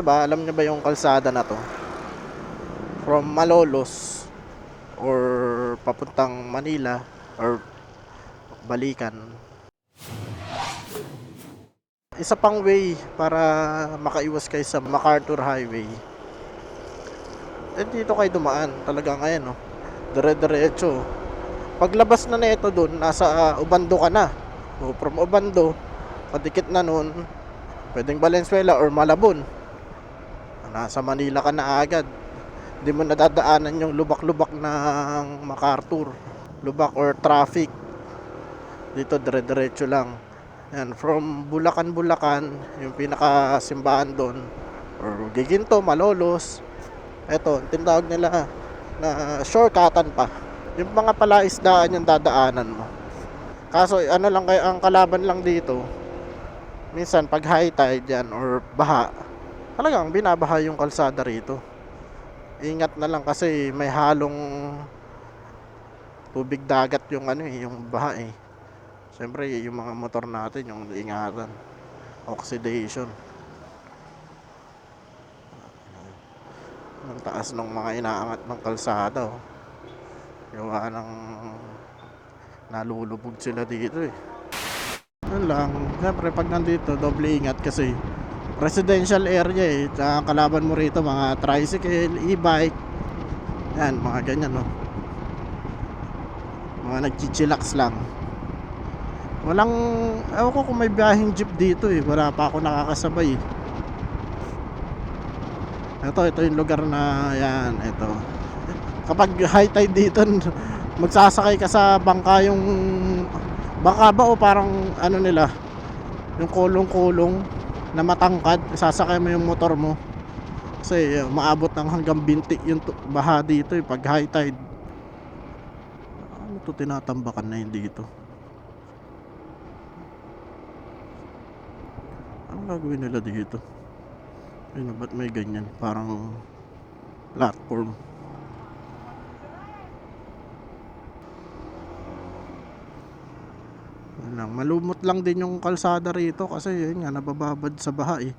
Ito ba, alam niyo ba yung kalsada na to? From Malolos or papuntang Manila or balikan. Isa pang way para makaiwas kayo sa MacArthur Highway. Eh dito kayo dumaan. Talagang ayan no. Dire-diretso. Paglabas na nito doon, nasa ah, Ubando ka na. O from Ubando, padikit na noon, pwedeng Valenzuela or Malabon. Nasa Manila ka na agad. Hindi mo nadadaanan yung lubak-lubak ng MacArthur. Lubak or traffic. Dito dire-diretso lang. Yan, from Bulacan, Bulacan, yung pinakasimbahan doon. Or Giginto, Malolos. Eto, tinatawag nila na shortcutan pa. Yung mga palaisdaan yung dadaanan mo. Kaso ano lang kayo, ang kalaban lang dito, minsan pag high tide yan or baha, talagang binabaha yung kalsada rito. Ingat na lang kasi may halong tubig dagat yung ano eh, yung baha eh. Siyempre yung mga motor natin yung ingatan. Oxidation. Ang taas ng mga inaangat ng kalsada oh. Gawa ng nalulubog sila dito eh. Yun lang. Siyempre pag nandito, doble ingat kasi residential area eh. Kalaban mo rito mga tricycle, e-bike. Yan, mga ganyan no. Mga nagchichillax lang. Walang, ewan ko kung may biyaheng jeep dito eh. Wala pa ako nakakasabay eh. Ito, ito yung lugar na yan, ito. Kapag high tide dito, magsasakay ka sa bangka yung bangka ba o parang ano nila, yung kulong-kulong na matangkad, sasakay mo yung motor mo. Kasi uh, maabot ng hanggang binti yung baha dito eh, pag high tide. Ano to tinatambakan na yun dito? Anong gagawin nila dito? Ayun, ba't may ganyan? Parang platform. Lang. Malumot lang din yung kalsada rito kasi yun nga, nabababad sa baha eh.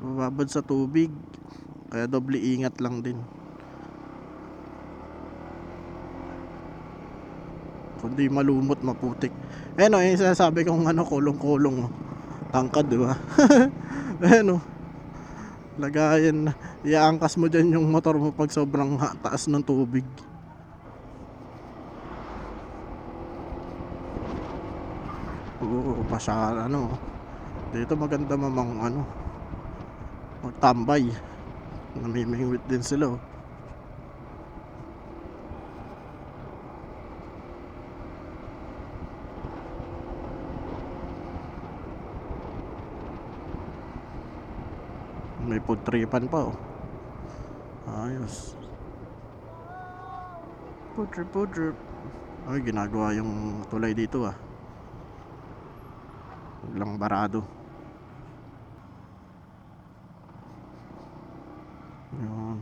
Nabababad sa tubig. Kaya doble ingat lang din. Kundi malumot, maputik. Eh no, yung sinasabi kong ano, kulong-kulong. oh. Tangkad, di ba? eh no. Lagayan, iaangkas mo dyan yung motor mo pag sobrang taas ng tubig. Oo, pasya, ano. Dito maganda mamang ano. Magtambay. Namimingwit din sila. oh. May food tripan pa oh. Ayos. Food trip. Ay, ginagawa yung tulay dito ah. Walang barado. Yun.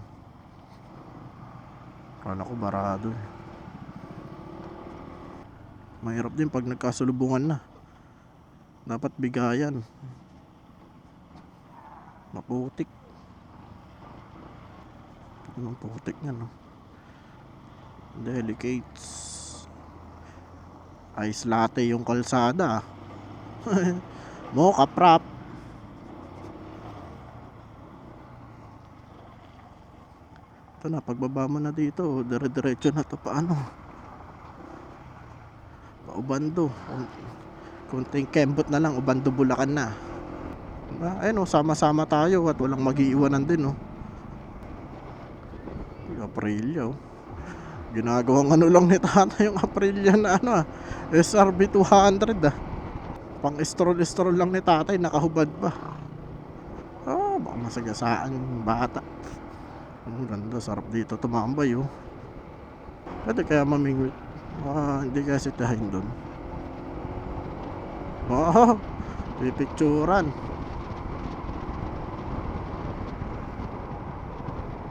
Kala ko barado eh. Mahirap din pag nagkasulubungan na. Dapat bigayan. Maputik. Anong putik niya no? Delicates. Ice latte yung kalsada. ah. Mocha prop. Ito na, pagbaba mo na dito, dire-diretso na to paano? Paubando. Kunting kembot na lang, ubando bulakan na. Diba? Ayun oh, sama-sama tayo at walang mag-iiwanan din oh. Yung Aprilia oh. Ginagawang ano lang ni tata yung Aprilia na ano ah. SRB 200 ah. Pang stroll-stroll lang ni tatay, nakahubad pa. Ah, baka masagasaan yung bata. Ang ganda, sarap dito tumambay oh. Pwede kaya mamingwit. Ah, hindi kaya sitahin doon. Oh, pipicturan.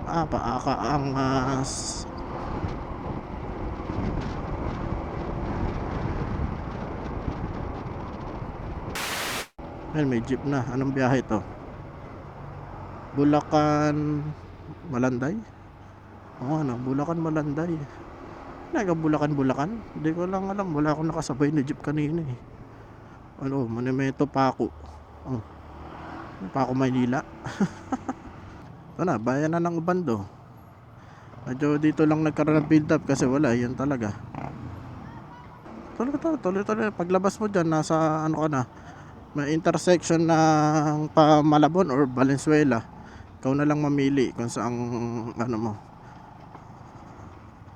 Ah, paakaangas. Ayun, may jeep na. Anong biyahe to? Bulacan Malanday? Oo ano, Bulacan Malanday. Naga Bulacan Bulacan? Hindi ko lang alam, wala akong nakasabay na jeep kanina eh. Ano, Manimeto Paco. Oh. Paco Maynila. Ito na, bayan na ng Ubando. Medyo dito lang nagkaroon ng build up kasi wala, yan talaga. Tuloy tuloy tuloy tuloy. Paglabas mo dyan, nasa ano ka na, may intersection ng pa Malabon or Valenzuela. Ikaw na lang mamili kung saang ano mo.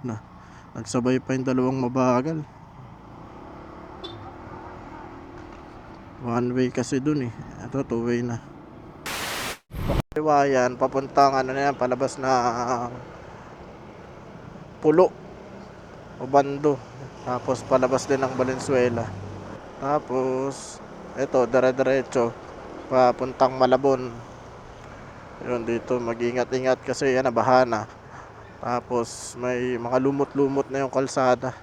Na, nagsabay pa yung dalawang mabagal. One way kasi dun eh. Ito two way na. Iwayan, papuntang ano na yan, palabas na Pulo. Obando. Tapos palabas din ng Valenzuela. Tapos ito dire-diretso papuntang Malabon. Yun dito mag-ingat-ingat kasi yan nabaha na. Tapos may mga lumot-lumot na yung kalsada.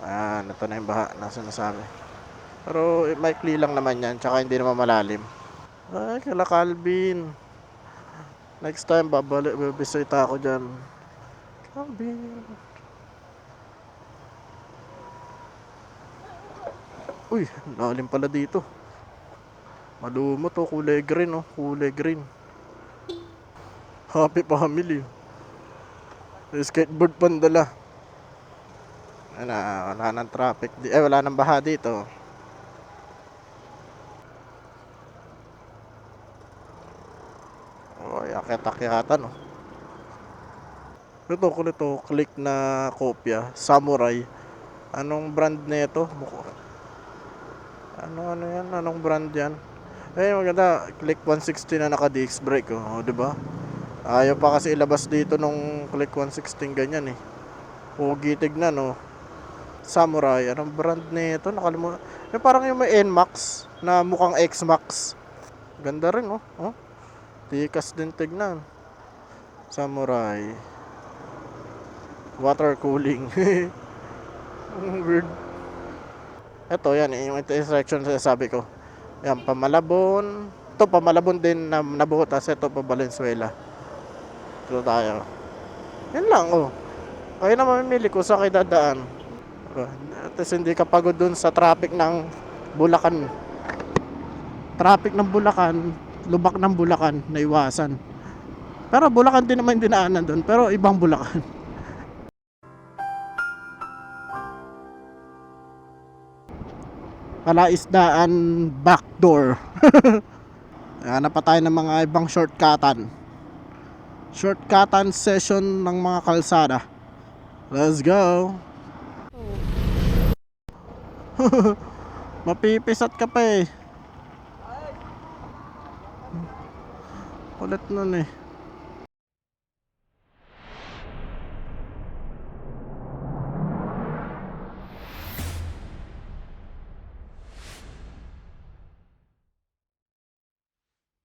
Ayan, ito na yung baha na sinasabi. Pero eh, maikli lang naman yan, tsaka hindi naman malalim. Ay, kala Calvin. Next time, babalik, bibisita ako dyan. Calvin. Uy, lalim pala dito. Malumot oh, kulay green oh, kulay green. Happy family. May skateboard pandala. Ano, wala nang traffic. Eh, wala nang baha dito. Oh, yakit-akyatan oh. Ito ko nito, click na kopya, Samurai. Anong brand nito? Ano ano yan? Anong brand yan? Eh maganda, click 160 na naka disc brake oh, oh 'di ba? Ayaw pa kasi ilabas dito nung click 116 ganyan eh. Pogi tignan oh. Samurai, anong brand nito? Nakalimutan. Yung parang yung may NMAX na mukhang X-Max. Ganda rin oh. oh. Tikas din tignan. Samurai. Water cooling. Weird. Ito yan, yung intersection sa sabi ko. Yan, Pamalabon. Ito, Pamalabon din na nabutas. Ito, pa Valenzuela. Ito tayo. Yan lang, oh. Kaya na mamimili ko sa kay dadaan. Oh, hindi ka pagod dun sa traffic ng Bulacan. Traffic ng Bulacan, lubak ng Bulacan, naiwasan. Pero Bulacan din naman dinaanan doon, pero ibang Bulacan. Palaisdaan backdoor. Hanap pa tayo ng mga ibang shortcutan. Shortcutan session ng mga kalsada. Let's go. Mapipisat ka pa eh. Kulit nun eh.